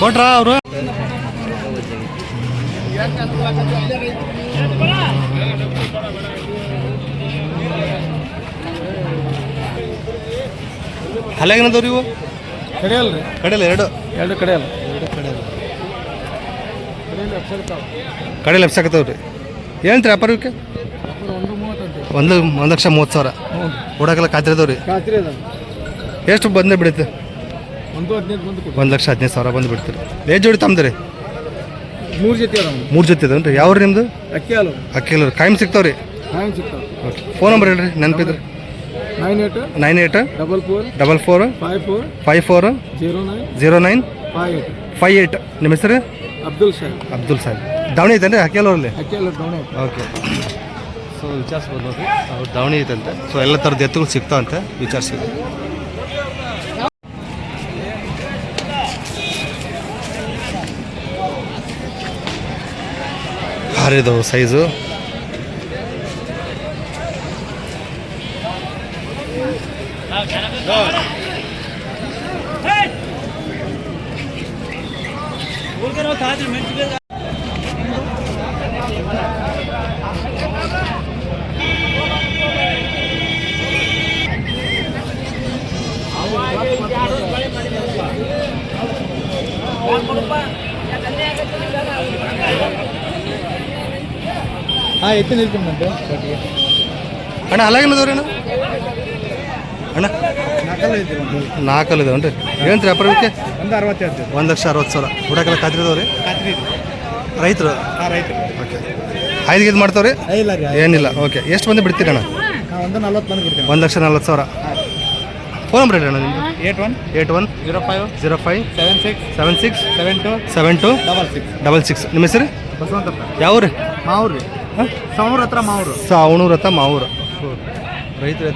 ಕೊಟ್ರ ಅವರು. ಹಲ್ಯಾಗನದವ್ರಿ ಇವು ಕಡೆಯಲ್ಲ ರೀ ಕಡೆಯಲ್ಲ ಎರಡು? ಎರಡು ಕಡೆಯಲ್ಲ ಕಡೆ ಲೆಪ್ಸ್ ಆಗತ್ತವ್ರಿ ಏನಂತ್ರಿ ರೀ ಒಂದು ಮೂವತ್ತಂತೆ ಒಂದು ಒಂದು ಲಕ್ಷ ಮೂವತ್ತು ಸಾವಿರ. ಓಡಾಕಲ್ಲ ಖಾತ್ರಿ ಅದಾವ್ರಿ? ಅದ ಎಷ್ಟು ಬಂದೇ ಬಿಡುತ್ತೆ? ಒಂದು ಹದಿನೈದು ಬಂದು ಕೊಡಿ. ಒಂದು ಲಕ್ಷ ಹದಿನೈದು ಸಾವಿರ ಬಂದು ಬಿಡ್ತೀರಿ. ಏಜ್ ಜೋಡಿ ತಮ್ದ್ರಿ. ಮೂರು ಜೊತೆ ಮೂರು ಜೊತೆ ಇದಾವನ್ರಿ ಯಾವ ನಿಮ್ಮದು ಅಕ್ಕಿ ಹಾಲು. ಅಕ್ಕಿಲ್ಲ ಕಾಯಂ ಹ್ಯಾಂಗೆ ಸಿಗ್ತಾವೆ. ಓಕೆ. ಫೋನ್ ನಂಬರ್ ಹೇಳ್ರಿ ನೆನಪಿದ್ರಿ. Nine eight nine eight double four double four five four five four zero nine zero nine five eight. Five eight ನಿಮ್ಮ ಹೆಸರು? ಅಬ್ದುಲ್ ಸಾಹೇಬ್. ಅಬ್ದುಲ್ ಸಾಹೇಬ್. ದಾವಣಿ ಐತೆ ಹಾಕಿಲ್ಲವ್ರಲ್ಲಿ ಅಕ್ಕಿ ಹಾಲು ಡೌನ್ ಓಕೆ. ಸೊ ವಿಚಾರಿಸ್ಬೋದು ನೋಡಿ ಅವ್ರು ದಾವಣಿ ಐತಂತೆ. ಸೊ ಎಲ್ಲ ಥರದ ಎತ್ತುಗಳು ಸಿಗ್ತಾವಂತೆ. ವಿಚಾರಿಸಿದ್ವಿ ಭಾರಿ ಇದಾವೆ ಸೈಜು ಹಾಂ ಎತ್ತಿ ನಿಲ್ಕೊಂಡೆ ಅಣ್ಣ ಅಲ್ಲಾಗಿನದವ್ರೇನು ಅಣ್ಣ? ನಾಲ್ಕಲ್ಲ ಇದಾವನ್ರಿ ಏನಂತ್ರಿ ವ್ಯಾಪಾರಕ್ಕೆ ಒಂದು ಅರವತ್ತು ಹೇಳ್ತೀವಿ ಒಂದು ಲಕ್ಷ ಅರವತ್ತು ಸಾವಿರ. ಹುಡಕಲ್ಲ ಖಾತ್ರಿ ರೈತರು? ಓಕೆ. ಐದು ಇದು ಮಾಡ್ತಾವ್ರಿ? ಇಲ್ಲ ರೀ ಏನಿಲ್ಲ. ಓಕೆ. ಎಷ್ಟು ಮಂದಿ ಬಿಡ್ತೀರಿ ಅಣ್ಣ? ಒಂದು ನಲ್ವತ್ತು ಬಂದು ಬಿಡ್ತೀನಿ ಒಂದು ಲಕ್ಷ ನಲ್ವತ್ತು ಸಾವಿರ. ಫೋನ್ ನಂಬರ್ ಹೇಳಿ ಅಣ್ಣ ನಿಮ್ಮದು eight one eight one zero five zero five seven six seven six seven two seven two double six. Double six. ನಿಮ್ಮ ಹೆಸರು? ಬಸವಂತಪ್ಪ. ಯಾವ ರೀ ಮಾವ್ರು. ರೀ ಸಾವಿರ ಹತ್ರ ಮಾವ್ರು. ಸವಣೂರ ಹತ್ರ ಮಾವೂರು. ರೈತರ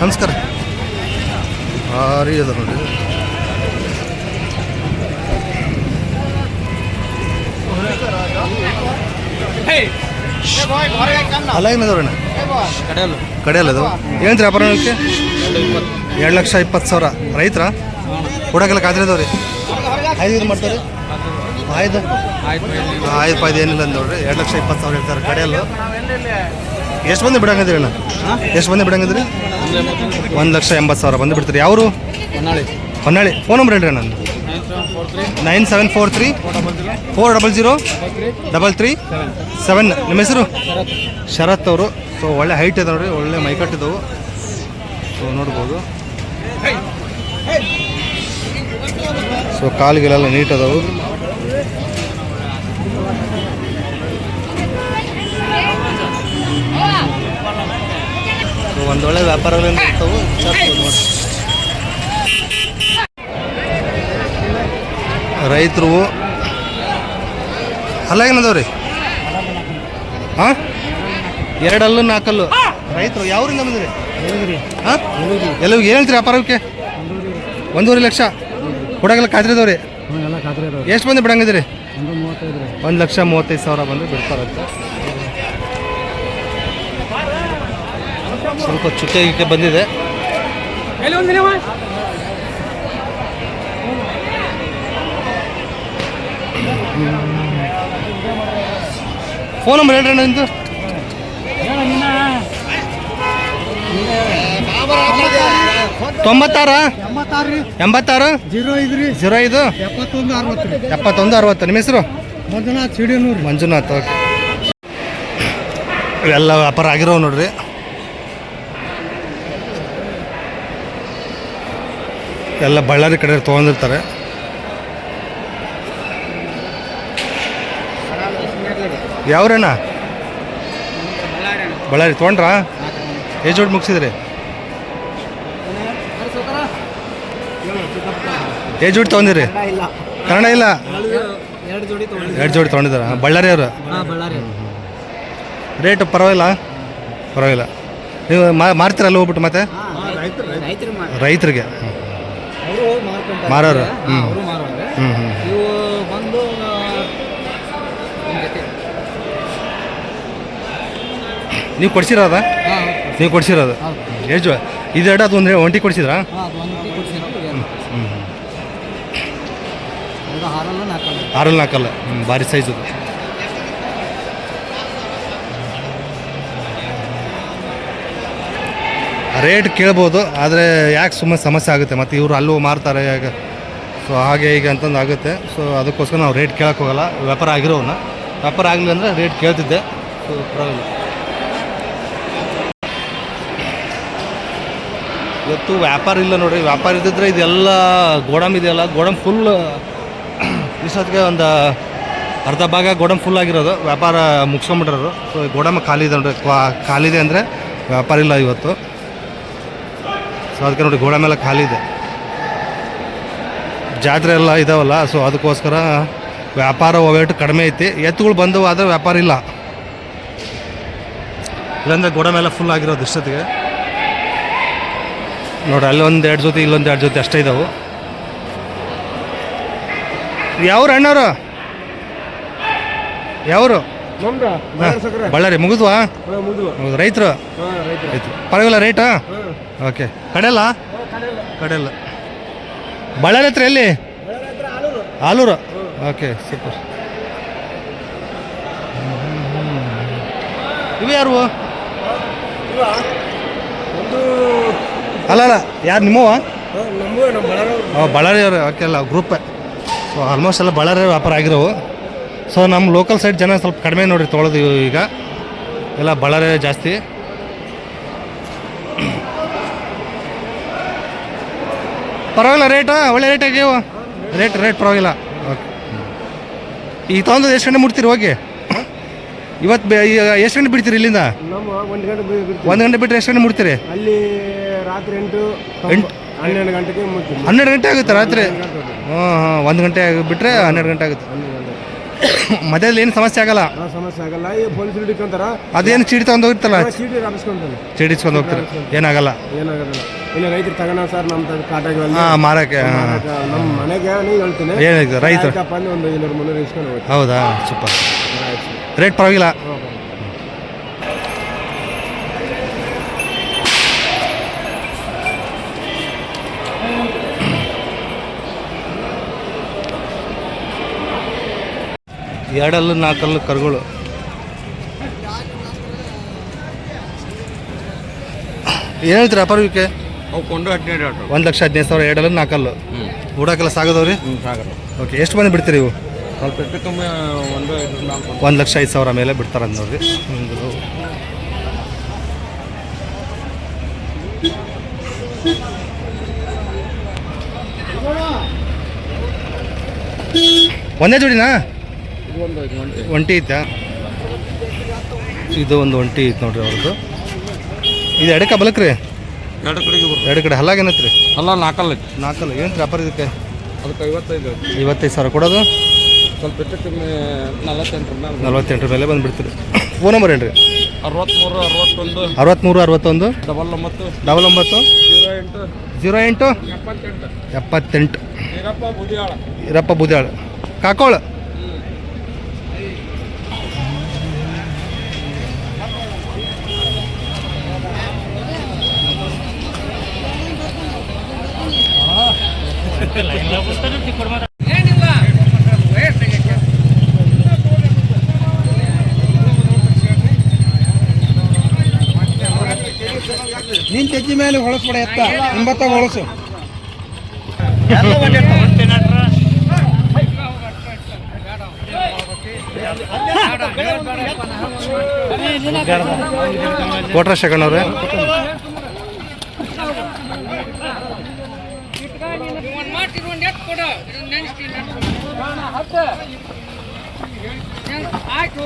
ನಮಸ್ಕಾರ. ಭಾರಿ ಅದ ನೋಡ್ರಿ ಅಲ್ಲ ಏನದವ್ರಣ್ಣ ಕಡೆಯಲ್ಲ ಅದು ಏನಂತ್ರಿ ವ್ಯಾಪಾರ ಎರಡು ಲಕ್ಷ ಇಪ್ಪತ್ತು ಸಾವಿರ. ರೈತರ? ಕೊಡೋಕೆಲ್ಲ ಖಾತ್ರಿ ಅದಾವ್ರಿ ಐದು ಇದು ಮಾಡ್ತಾರೆ. ಆಯ್ತು ಆಯ್ತು ಪಾಯ್ದು ಏನಿಲ್ಲ ಅಂದವ್ರಿ. ಎರಡು ಲಕ್ಷ ಇಪ್ಪತ್ತು ಸಾವಿರ ಹೇಳ್ತಾರೆ ಕಡೆಯಲ್ಲ ಎಷ್ಟು ಬಂದು ಬಿಡಂಗಿದ್ರಿ ಅಣ್ಣ? ಎಷ್ಟು ಬಂದು ಬಿಡಂಗಿದ್ರಿ ಒಂದು ಲಕ್ಷ ಎಂಬತ್ತು ಸಾವಿರ ಬಂದು ಬಿಡ್ತೀರಿ ಯಾವರು? ಹೊನ್ನಾಳಿ. ಫೋನ್ ನಂಬರ್ ಹೇಳ್ರಿ ನಾನು nine seven four three four double zero double three seven ನಿಮ್ಮ ಹೆಸರು? ಶರತ್ ಅವರು. ಸೊ ಒಳ್ಳೆ ಹೈಟ್ ಇದೆ ನೋಡ್ರಿ ಒಳ್ಳೆ ಮೈಕಟ್ಟಿದ್ದವು ಸೊ ನೋಡ್ಬೋದು. ಸೊ ಕಾಲುಗಳೆಲ್ಲ ನೀಟ್ ಅದಾವು ಸೊ ಒಂದೊಳ್ಳೆ ವ್ಯಾಪಾರಗಳಿಂದ ಇರ್ತಾವು. ನೋಡಿ ರೈತರು ಅಲ್ಲಾಗೇನದವ್ರಿ ಹಾಂ? ಎರಡಲ್ಲು ನಾಲ್ಕಲ್ಲು? ರೈತರು ಯಾವ್ರಿಂದ ಬಂದ್ರಿ ಹಾಂ? ಹೇಳ್ತೀರಿ ವ್ಯಾಪಾರಕ್ಕೆ? ಒಂದೂವರೆ ಲಕ್ಷ? ಖಾತ್ರಿ ಅದಾವೆ ಎಷ್ಟು ಬಂದು ಬಿಡಂಗಿದ್ರಿ ಒಂದು ಲಕ್ಷ ಮೂವತ್ತೈದು ಸಾವಿರ ಬಂದು ಬಿಡ್ತಾರಂತೆ. ಸ್ವಲ್ಪ ಚುಕ್ಕೆ ಗಿಕ್ಕೆ ಬಂದಿದೆ. ಫೋನ್ ನಂಬರ್ ಹೇಳ್ರಿ ನಿಂದು ತೊಂಬತ್ತಾರ? ಎಂಬತ್ತಾರು ಜೀರೋ ಐದು ರೀ. ಜೀರೋ ಐದು? ಎಪ್ಪತ್ತೊಂದು ಅರವತ್ತು ಎಪ್ಪತ್ತೊಂದು ಅರವತ್ತು. ನಿಮ್ಮ ಹೆಸರು? ಮಂಜುನಾಥ್ ಸಿಡಿನೂರು ಮಂಜುನಾಥ್ ಓಕೆ. ಇವೆಲ್ಲ ವ್ಯಾಪಾರ ಆಗಿರೋ ನೋಡ್ರಿ. ಎಲ್ಲ ಬಳ್ಳಾರಿ ಕಡೆ ತೊಗೊಂಡಿರ್ತಾರೆ. ಯಾವ್ರಣ್ಣ? ಬಳ್ಳಾರಿ ತೊಗೊಂಡ್ರಾ? ಏಜ್ ಜೋಡಿ ಮುಗಿಸಿದ್ರಿ? ಏಜ್ ಜೋಡಿ ತೊಗೊಂಡಿರಿ? ಕನ್ನಡ ಇಲ್ಲ. ಎರಡು ಜೋಡಿ ತೊಗೊಂಡಿದ್ದಾರ? ಬಳ್ಳಾರಿ. ಅವರು ರೇಟ್ ಪರವಾಗಿಲ್ಲ? ಪರವಾಗಿಲ್ಲ. ನೀವು ಮಾರ್ತೀರಲ್ಲ ಹೋಗ್ಬಿಟ್ಟು ಮತ್ತೆ? ರೈತರು ರೈತರಿಗೆ. ಮಾರೋರು? ಹ್ಞೂ ಹ್ಞೂ ಹ್ಞೂ ಇವು ಬಂದು ಒಂದ್ ಜೊತೆ ನೀವು ಕೊಡ್ಸಿರೋದ? ನೀವು ಕೊಡ್ಸಿರೋದು? ಎಷ್ಟು ಇದು ಎರಡು ಅದು ಒಂದು ಒಂಟಿ ಕೊಡ್ಸಿದ್ರ ಆರಲ್ಲಿ ನಾಲ್ಕಲ್ಲ. ಹ್ಞೂ ಭಾರಿ ಸೈಜ್. ಅದು ರೇಟ್ ಕೇಳ್ಬೋದು ಆದರೆ ಯಾಕೆ ಸುಮ್ಮನೆ ಸಮಸ್ಯೆ ಆಗುತ್ತೆ? ಮತ್ತು ಇವರು ಅಲ್ಲೂ ಮಾರ್ತಾರೆ ಯಾಕೆ ಸೊ ಹಾಗೆ ಹೀಗೆ ಅಂತಂದು ಆಗುತ್ತೆ. ಸೊ ಅದಕ್ಕೋಸ್ಕರ ನಾವು ರೇಟ್ ಕೇಳೋಕ್ಕೋಗಲ್ಲ ವ್ಯಾಪಾರ ಆಗಿರೋವನ್ನ ವ್ಯಾಪಾರ ಆಗಲಿಲ್ಲ ಅಂದರೆ ರೇಟ್ ಕೇಳ್ತಿದ್ದೆ. ಸೊ ಪರವಾಗಿಲ್ಲ ಇವತ್ತು ವ್ಯಾಪಾರ ಇಲ್ಲ ನೋಡ್ರಿ. ವ್ಯಾಪಾರ ಇದ್ದಿದ್ರೆ ಇದೆಲ್ಲ ಗೋಡಮ್ ಇದೆಯಲ್ಲ ಗೋಡಮ್ ಫುಲ್ ಇಷ್ಟೊತ್ತಿಗೆ ಒಂದು ಅರ್ಧ ಭಾಗ ಗೋಡಮ್ ಫುಲ್ ಆಗಿರೋದು. ವ್ಯಾಪಾರ ಮುಗಿಸ್ಕೊಂಬಿಟ್ರು ಸೊ ಗೋಡಮ್ ಖಾಲಿ ಇದೆ ನೋಡ್ರಿ. ಕ್ವಾ- ಖಾಲಿ ಇದೆ ಅಂದರೆ ವ್ಯಾಪಾರ ಇಲ್ಲ ಇವತ್ತು. ಸೊ ಅದಕ್ಕೆ ನೋಡಿ ಎಲ್ಲ ಖಾಲಿ ಇದೆ. ಜಾತ್ರೆ ಎಲ್ಲ ಇದಾವಲ್ಲ ಸೊ ಅದಕ್ಕೋಸ್ಕರ ವ್ಯಾಪಾರ ಒವೇಟು ಕಡಿಮೆ ಐತಿ. ಎತ್ತುಗಳು ಬಂದವು, ಆದರೆ ವ್ಯಾಪಾರ ಇಲ್ಲ. ಇಲ್ಲಾಂದರೆ ಗೋಡಮ್ ಎಲ್ಲ ಫುಲ್ ಆಗಿರೋದು ಇಷ್ಟೊತ್ತಿಗೆ. ನೋಡಿ ಅಲ್ಲೊಂದು ಎರಡು ಜೊತೆ ಇಲ್ಲೊಂದು ಎರಡು ಜೊತೆ ಅಷ್ಟೇ ಇದಾವೆ. ಯಾವ್ರು ಅಣ್ಣವರು? ಯಾವರು? ಬಳ್ಳಾರಿ ಮುಗಿದ್ವಾ? ಹೌದು ರೈತರು? ರೈತರು. ಪರವಾಗಿಲ್ಲ ರೇಟಾ ಓಕೆ ಕಡೆಯಲ್ಲ ಕಡೆಯಲ್ಲ ಬಳ್ಳಾರಿ ಹತ್ರ ಎಲ್ಲಿ? ಆಲೂರು. ಓಕೆ ಸೂಪರ್ ಇವು ಯಾರು ಅಲ್ಲ ಅಲ್ಲ ಯಾರು ನಿಮ್ಮವ ಬಳ್ಳಾರಿ ಅವರು ಓಕೆ ಅಲ್ಲ ಗ್ರೂಪ್ ಸೊ ಆಲ್ಮೋಸ್ಟ್ ಎಲ್ಲ ಬಳ್ಳಾರಿ ವ್ಯಾಪಾರ ಆಗಿರೋವು. ಸೊ ನಮ್ಮ ಲೋಕಲ್ ಸೈಡ್ ಜನ ಸ್ವಲ್ಪ ಕಡಿಮೆ ನೋಡಿರಿ ತೊಗೊಳೋದು ಈಗ. ಎಲ್ಲ ಬಳ್ಳಾರಿ ಜಾಸ್ತಿ. ಪರವಾಗಿಲ್ಲ ರೇಟ ಒಳ್ಳೆ ರೇಟ್ ಆಗ್ಯಾವ? ರೇಟ್ ರೇಟ್ ಪರವಾಗಿಲ್ಲ. ಓಕೆ ಈಗ ತೊಗೊಂಡು ಎಷ್ಟು ಗಂಟೆ ಮುಡ್ತೀರಿ ಹೋಗಿ? ಇವತ್ತು ಎಷ್ಟು ಗಂಟೆ ಬಿಡ್ತೀರಿ ಇಲ್ಲಿಂದ? ಒಂದು ಗಂಟೆ ಬಿಟ್ಟರೆ ಎಷ್ಟು ಗಂಟೆ ಮುಡ್ತೀರಿ ಅಲ್ಲಿ ರಾತ್ರಿ ಎಂಟು ಎಂಟು- ಹನ್ನೆರಡು ಗಂಟೆಗೆ ಮುಗ್ತೀವಿ ಹನ್ನೆರಡು ಗಂಟೆ ಆಗುತ್ತೆ ರಾತ್ರಿ? ಹಾಂ ಹಾಂ ಒಂದು ಗಂಟೆ ಆಗಿಬಿಟ್ರೆ ಹನ್ನೆರಡು ಗಂಟೆ ಆಗುತ್ತೆ. ಮಧ್ಯದಲ್ಲಿ ಏನು ಸಮಸ್ಯೆ ಆಗಲ್ಲ? ಸಮಸ್ಯೆ ಆಗಲ್ಲ. ಈ ಪೊಲೀಸ್ ಹಿಡ್ಕೊಂತಾರ. ಅದೇನು ಚೀಟಿ ತಗೊಂಡು ಹೋಗಿರ್ತಲ್ಲ ಚೀಟಿ ರಾಪಿಸ್ಕೊಂತಾನೆ ಚೀಟಿ ಇಸ್ಕೊಂಡು ಹೋಗ್ತಾರೆ. ಏನಾಗಲ್ಲ? ಏನಾಗಲ್ಲ. ಇಲ್ಲ ರೈತರು ತಗೋಣ ಸರ್ ನಮ್ಮ ಕಾಟಾಗಿ ಕಾಟಾಗಲ್ಲ ಹಾಂ ಮಾರಕ್ಕೆ ನಮ್ಮ ಮನೆಗೆ ನೀವು ಹೇಳ್ತೀನಿ. ಏನಾಯ್ತು ರೈತರು? ಆಯ್ತಪ್ಪ ಒಂದು ಐನೂರು ಮುನ್ನೂರು ಇಸ್ಕೊಂಡು ಹೋಗ್ತೀನಿ. ಹೌದಾ? ಸೂಪರ್. ರೇಟ್ ಪರವಾಗಿಲ್ಲ. ಎರಡಲ್ಲು ನಾಲ್ಕಲ್ಲು ಕರುಗಳು. ಏನು ಹೇಳ್ತೀರಾ ಅಪರ್ವಿಕೆ ಕೊಂಡು ಹದಿನೈದು ಆಟೋ ಒಂದು ಲಕ್ಷ ಹದಿನೈದು ಸಾವಿರ ಎರಡಲ್ಲು ನಾಲ್ಕಲ್ಲು. ಊಡಕ್ಕೆಲ್ಲ ಸಾಗದವ್ರಿ? ಓಕೆ ಎಷ್ಟು ಮಂದಿ ಬಿಡ್ತೀರಿ ಇವು? ಸ್ವಲ್ಪ ಹೆಚ್ಚು ಕಮ್ಮಿ ಒಂದು ಐದು ನಾಲ್ಕು ಒಂದು ಲಕ್ಷ ಐದು ಸಾವಿರ ಮೇಲೆ ಬಿಡ್ತಾರೆ ನೋಡ್ರಿ. ಒಂದು ಜೋಡಿನಾ? ಒಂಟಿ. ಇತ್ತಾ? ಇದು ಒಂದು ಒಂಟಿ ಇತ್ತು ನೋಡ್ರಿ ಅವ್ರದ್ದು. ಇದು ಎಡಕ ಬಲಕ್ರಿ ಎರಡು ಕಡೆ ಬರ್ತದೆ. ಎರಡು ಕಡೆ ಹಲ್ಲಾಗೇನತ್ರಿ ಅಲ್ಲ ನಾಲ್ಕಲ್ಲ ಐತಿ. ನಾಲ್ಕಲ್ಲ ಏನು ವ್ಯಾಪಾರ ಇದಕ್ಕೆ? ಅದಕ್ಕೆ ಐವತ್ತೈದು ಐವತ್ತೈದು ಸಾವಿರ ಕೊಡೋದು? ಸ್ವಲ್ಪ ಹೆಚ್ಚು ಕಮ್ಮಿ ನಲವತ್ತೆಂಟರ ಮೇಲೆ ನಲ್ವತ್ತೆಂಟರ ಮೇಲೆ ಬಂದುಬಿಡ್ತೀರಿ ಫೋನ್ ನಂಬರ್ ಏನ್ರಿ? ಅರವತ್ತ್ಮೂರು ಅರವತ್ತೊಂದು. ಅರವತ್ತ್ಮೂರು ಅರವತ್ತೊಂದು? ಡಬಲ್ ಒಂಬತ್ತು. ಡಬಲ್ ಒಂಬತ್ತು? ಜೀರೋ ಎಂಟು. ಜೀರೋ ಎಂಟು? ಎಪ್ಪತ್ತೆಂಟು. ಎಪ್ಪತ್ತೆಂಟು. ಈರಪ್ಪ ಬುದಿಯಾಳ. ಇರಪ್ಪ ಬೂದಿಯಾಳ. ಕಾಕೋಳ? ನಿನ್ ತೆಜ್ಜಿ ಮೇಲೆ ಹೊಳಸ್ಬಿಡ ಎತ್ತ. ಎಂಬತ್ತ ಹೊಳಸು. ಕೊಟ್ರ ಆಯ್ತು